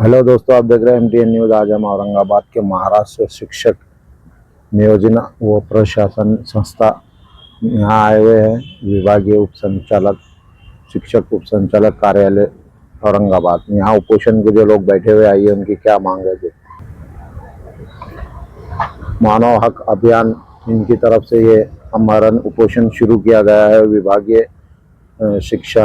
Hello दोस्तों, आप देख रहे हैं एम न्यूज़ आज हम औरंगाबाद के महाराष्ट्र शिक्षक नियोजन व प्रशासन संस्था यहाँ आए हुए हैं। विभागीय उप संचालक, शिक्षक उप संचालक कार्यालय औरंगाबाद। यहाँ उपोषण के जो लोग बैठे हुए आइए उनकी क्या मांग है जो। मानव हक अभियान, इनकी तरफ़ से ये अमरण उपोषण शुरू किया गया है। विभागीय शिक्षा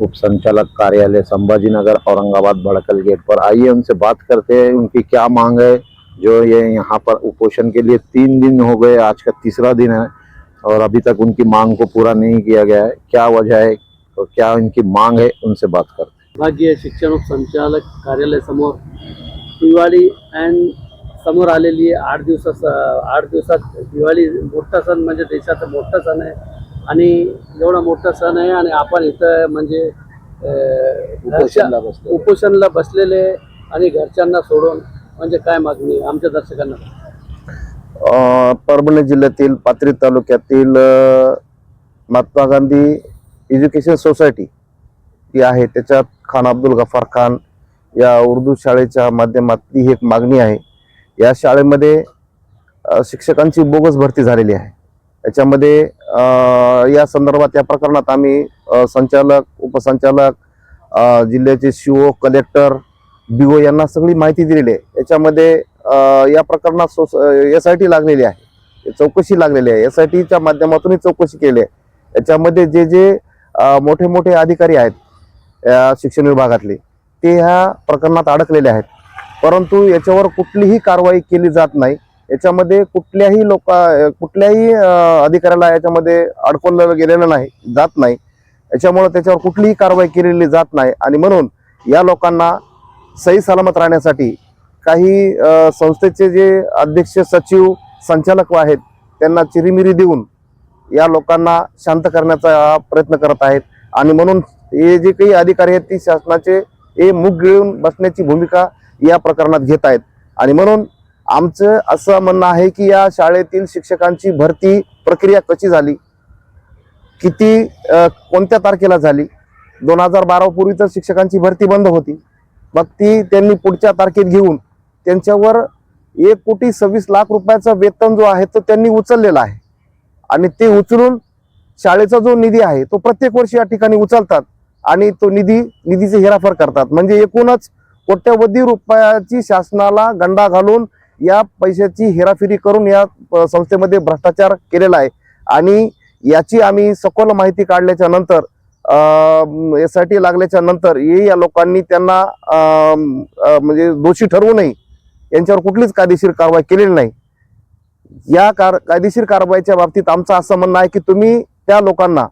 उप संचालक कार्यालय संभाजी नगर औरंगाबाद भड़कल गेट पर। आइए उनसे बात करते हैं, उनकी क्या मांग है, जो ये यहाँ पर उपोषण के लिए तीन दिन हो गए, आज का तीसरा दिन है, और अभी तक उनकी मांग को पूरा नहीं किया गया है। क्या वजह है और क्या इनकी मांग है, उनसे बात करते हैं। विभागीय शिक्षण उपसंचालक कार्यालय समोर दिवाळी अँड समोर आठ दिवसा आठ दिवसात दिवाळी मोठा सण, म्हणजे देशाचा मोठा सण आहे. आणि एवढा मोठा सण आहे आणि आपण इथं म्हणजे उपोषणला घरच्या- बसलेलो. उपोषणला बसलेले आणि घरच्यांना सोडून म्हणजे काय मागणी आमच्या दर्शकांना? परभणी जिल्ह्यातील पाथरी तालुक्यातील महात्मा गांधी एज्युकेशन सोसायटी जी आहे त्याच्यात खान अब्दुल गफार खान या उर्दू शाळेच्या माध्यमातली ही एक मागणी आहे. या शाळेमध्ये शिक्षकांची बोगस भरती झालेली आहे. याच्यामध्ये या संदर्भात या प्रकरणात आम्ही संचालक उपसंचालक जिल्ह्याचे शिओ कलेक्टर बीओ यांना सगळी माहिती दिलेली आहे. याच्यामध्ये या प्रकरणात सोस एस आय टी लागलेली आहे. चौकशी लागलेली आहे. एस आय टीच्या माध्यमातूनही चौकशी केली आहे. याच्यामध्ये जे जे मोठे मोठे अधिकारी आहेत या शिक्षण विभागातले ते ह्या प्रकरणात अडकलेले आहेत. परंतु याच्यावर कुठलीही कारवाई केली जात नाही. याच्यामध्ये कुठल्याही लोक कुठल्याही अधिकाऱ्याला याच्यामध्ये अडकवलं गेलेलं नाही जात नाही. याच्यामुळं त्याच्यावर कुठलीही कारवाई केलेली जात नाही. आणि म्हणून या लोकांना सही सलामत राहण्यासाठी काही संस्थेचे जे अध्यक्ष सचिव संचालक आहेत त्यांना चिरीमिरी देऊन या लोकांना शांत करण्याचा प्रयत्न करत आहेत. आणि म्हणून हे जे काही अधिकारी आहेत ती शासनाचे हे मुख गिळून बसण्याची भूमिका या प्रकरणात घेत आहेत. आणि म्हणून आमचं असं म्हणणं आहे की या शाळेतील शिक्षकांची भरती प्रक्रिया कशी झाली? किती कोणत्या तारखेला झाली? दोन हजार बारापूर्वी तर शिक्षकांची भरती बंद होती. मग ती त्यांनी पुढच्या तारखेत घेऊन त्यांच्यावर एक कोटी सव्वीस लाख रुपयाचा वेतन जो आहे तो त्यांनी उचललेला आहे. आणि ते उचलून शाळेचा जो निधी आहे तो प्रत्येक वर्षी या ठिकाणी उचलतात आणि तो निधी निधीचे हेराफेर करतात. म्हणजे एकूणच कोट्यवधी रुपयाची शासनाला गंडा घालून या पैशाची हेराफेरी करून या प- संस्थेमध्ये भ्रष्टाचार केलेला आहे. आणि याची आम्ही सखोल माहिती काढल्याच्या नंतर एस आय टी लागल्याच्या नंतर हे या लोकांनी त्यांना म्हणजे दोषी ठरवू नये. यांच्यावर कुठलीच कायदेशीर कारवाई केलेली नाही. या कार कायदेशीर कारवाईच्या बाबतीत आमचं असं म्हणणं आहे की तुम्ही त्या लोकांना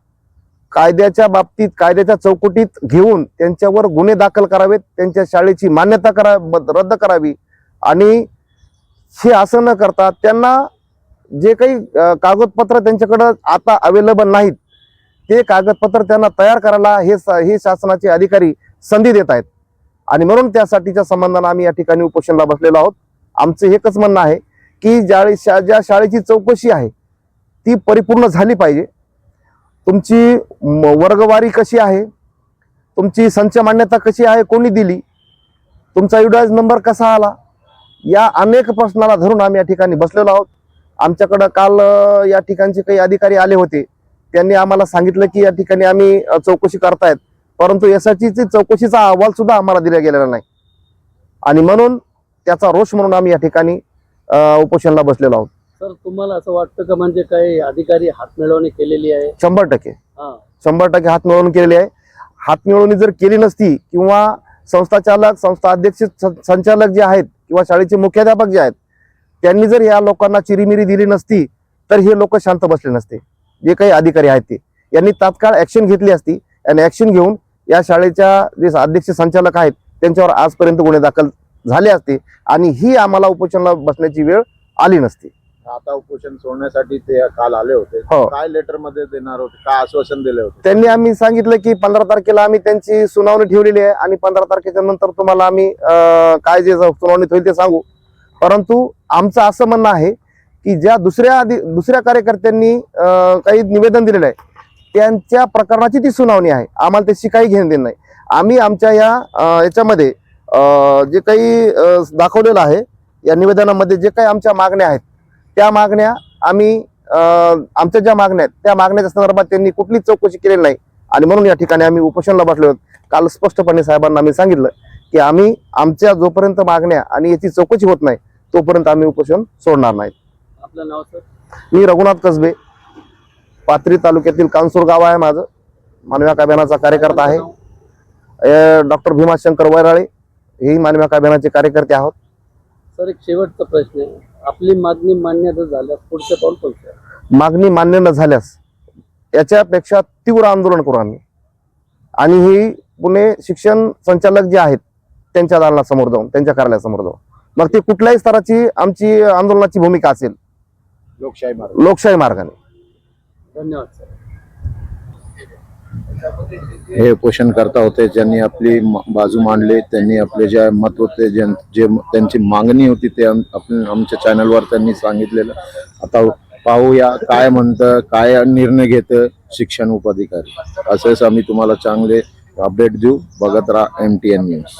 कायद्याच्या बाबतीत कायद्याच्या चौकटीत घेऊन त्यांच्यावर गुन्हे दाखल करावेत त्यांच्या शाळेची मान्यता करा ब- रद्द करावी. आणि हे असं न करता त्यांना जे काही कागदपत्र त्यांच्याकडं आता अवेलेबल नाहीत ते कागदपत्र त्यांना तयार करायला हे स- हे शासनाचे अधिकारी संधी देत आहेत. आणि म्हणून त्यासाठीच्या संबंधानं आम्ही या ठिकाणी उपोषणला बसलेलो आहोत. आमचं एकच म्हणणं आहे की ज्या शा ज्या शाळेची चौकशी आहे ती परिपूर्ण झाली पाहिजे. तुमची म- वर्गवारी कशी आहे? तुमची संच मान्यता कशी आहे? कोणी दिली? तुमचा युडायज नंबर कसा आला? या अनेक प्रश्नाला धरून आम्ही या ठिकाणी बसलेलो आहोत. आमच्याकडं काल या ठिकाणचे काही अधिकारी आले होते. त्यांनी आम्हाला सांगितलं की या ठिकाणी आम्ही चौकशी करतायत. परंतु यासाठी चौकशीचा अहवाल सुद्धा आम्हाला दिला गेलेला नाही. आणि म्हणून त्याचा रोष म्हणून आम्ही या ठिकाणी उपोषणला बसलेलो आहोत. सर तुम्हाला असं वाटतं का म्हणजे काही अधिकारी हातमिळवणी केलेली आहे? शंभर टक्के. हा. शंभर टक्के हात मिळवून केलेली आहे. हात मिळवणी जर केली नसती किंवा संस्थाचालक संस्था अध्यक्ष संचालक जे आहेत किंवा शाळेचे मुख्याध्यापक जे आहेत त्यांनी जर या लोकांना चिरीमिरी दिली नसती तर हे लोक शांत बसले नसते. जे काही अधिकारी आहेत ते. यांनी तात्काळ ऍक्शन घेतली असती आणि ऍक्शन घेऊन या शाळेच्या जे अध्यक्ष संचालक आहेत त्यांच्यावर आजपर्यंत गुन्हे दाखल झाले असते आणि ही आम्हाला उपोषणाला बसण्याची वेळ आली नसती. आता उपोषण सोडण्यासाठी ते काल आले होते. हो. काय लेटरमध्ये देणार होते? काय आश्वासन दिले होते? त्यांनी आम्ही सांगितलं की पंधरा तारखेला आम्ही त्यांची सुनावणी ठेवलेली आहे आणि पंधरा तारखेच्या नंतर तुम्हाला आम्ही अं, काय जे सुनावणी होईल ते सांगू. परंतु आमचं असं म्हणणं आहे की ज्या दुसऱ्या आधी दुसऱ्या कार्यकर्त्यांनी अं, काही निवेदन दिलेलं आहे त्यांच्या प्रकरणाची ती सुनावणी आहे. आम्हाला त्याची काही घेणं देणं नाही. आम्ही आमच्या या अं, याच्यामध्ये अं, जे काही अं, दाखवलेलं आहे या निवेदनामध्ये जे काही आमच्या मागण्या आहेत त्या मागण्या आम्ही आमच्या ज्या मागण्या आहेत त्या मागण्याच्या संदर्भात त्यांनी कुठलीच चौकशी केलेली नाही. आणि म्हणून या ठिकाणी आम्ही उपोषणला बसलो आहोत. काल स्पष्टपणे साहेबांना आम्ही सांगितलं की आम्ही आमच्या जोपर्यंत मागण्या आणि याची चौकशी होत नाही तोपर्यंत आम्ही उपोषण सोडणार नाही. आपलं नाव सर? मी रघुनाथ कसबे पाथरी तालुक्यातील कानसूर गाव आहे माझं. मानव्या काब्यानाचा कार्यकर्ता आहे. डॉक्टर भीमाशंकर वैराळे हेही मानव्या काब्यानाचे कार्यकर्ते आहोत. सर एक शेवटचा प्रश्न आहे. आपली मागणी मान्य जर झाल्यास पुढचं पाऊल कोणतं? मागणी मान्य न झाल्यास याच्यापेक्षा तीव्र आंदोलन करू आम्ही. आणि ही पुणे शिक्षण संचालक जे आहेत त्यांच्या दालनासमोर जाऊन त्यांच्या कार्यालयासमोर जाऊन. मग ती कुठल्याही स्तराची आमची आंदोलनाची भूमिका असेल लोकशाही मार्ग. लोकशाही मार्गाने. धन्यवाद सर. हे उपोषणकर्ता होते ज्यांनी आपली बाजू मांडली त्यांनी आपले जे मत होते ज्यां- जे त्यांची मागणी होती ते आपण आमच्या चॅनलवर त्यांनी सांगितलेलं. आता पाहूया काय म्हणतं काय निर्णय घेतं शिक्षण उपाधिकारी असेच आम्ही तुम्हाला चांगले अपडेट देऊ. बघत राहा एम टी एन न्यूज